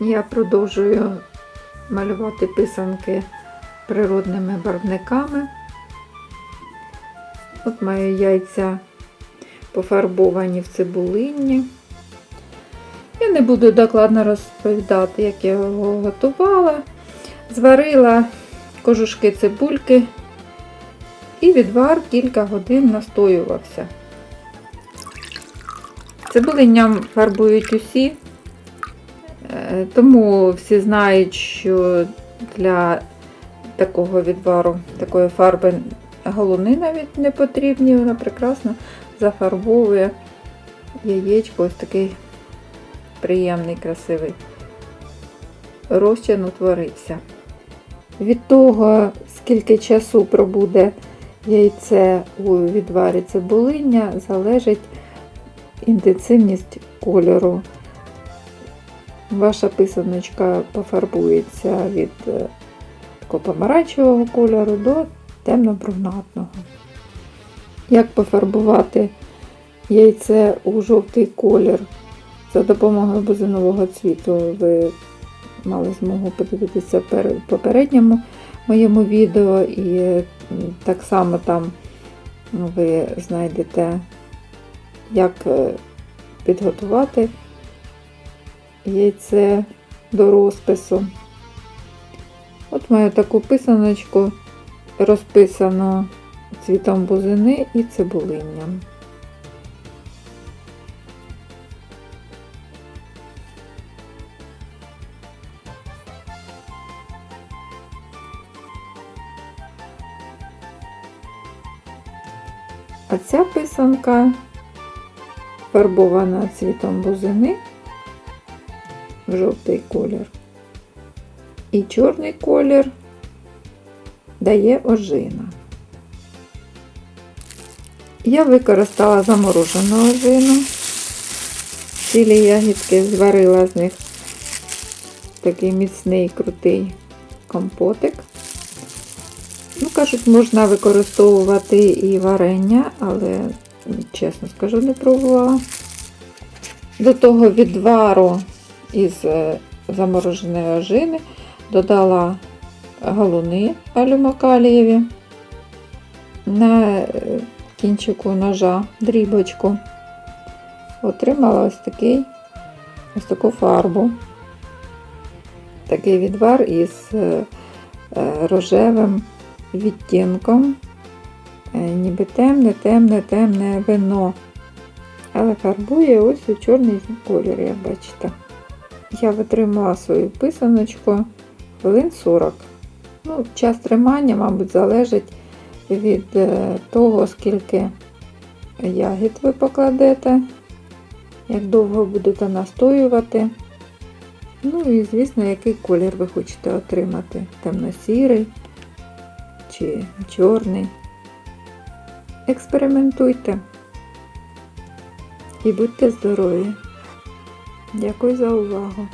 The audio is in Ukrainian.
Я продовжую малювати писанки природними барвниками. От маю яйця пофарбовані в цибулинні. Я не буду докладно розповідати, як я його готувала. Зварила кожушки цибульки і відвар кілька годин настоювався. Цибулинням фарбують усі, тому всі знають, що для такого відвару, такої фарби галуни навіть не потрібні, вона прекрасно зафарбовує яєчко, ось такий приємний, красивий розчин утворився. Від того, скільки часу пробуде яйце у відварі цибулиння, залежить інтенсивність кольору. Ваша писаночка пофарбується від е, помаранчевого кольору до темно-брунатного. Як пофарбувати яйце у жовтий колір за допомогою бузинового цвіту, ви мали змогу подивитися в попередньому моєму відео, і так само там ви знайдете, як е, підготувати яйце до розпису. От маю таку писаночку, розписану цвітом бузини і цибулинням. А ця писанка фарбована цвітом бузини жовтий колір. І чорний колір дає ожина. Я використала заморожену ожину. Цілі ягідки зварила з них такий міцний крутий компотик. Ну, кажуть, можна використовувати і варення, але, чесно скажу, не пробувала. До того відвару із е, замороженої ожини додала галуни алюмакалієві на е, кінчику ножа дрібочку. Отримала ось такий ось таку фарбу. Такий відвар із е, рожевим відтінком, ніби темне, темне, темне вино. Але фарбує ось у чорний колір, як бачите. Я витримала свою писаночку хвилин 40. Ну, час тримання, мабуть, залежить від е, того, скільки ягід ви покладете, як довго будете настоювати. Ну і, звісно, який колір ви хочете отримати. Темно-сірий чи чорний. Експериментуйте і будьте здорові! Дякую за увагу!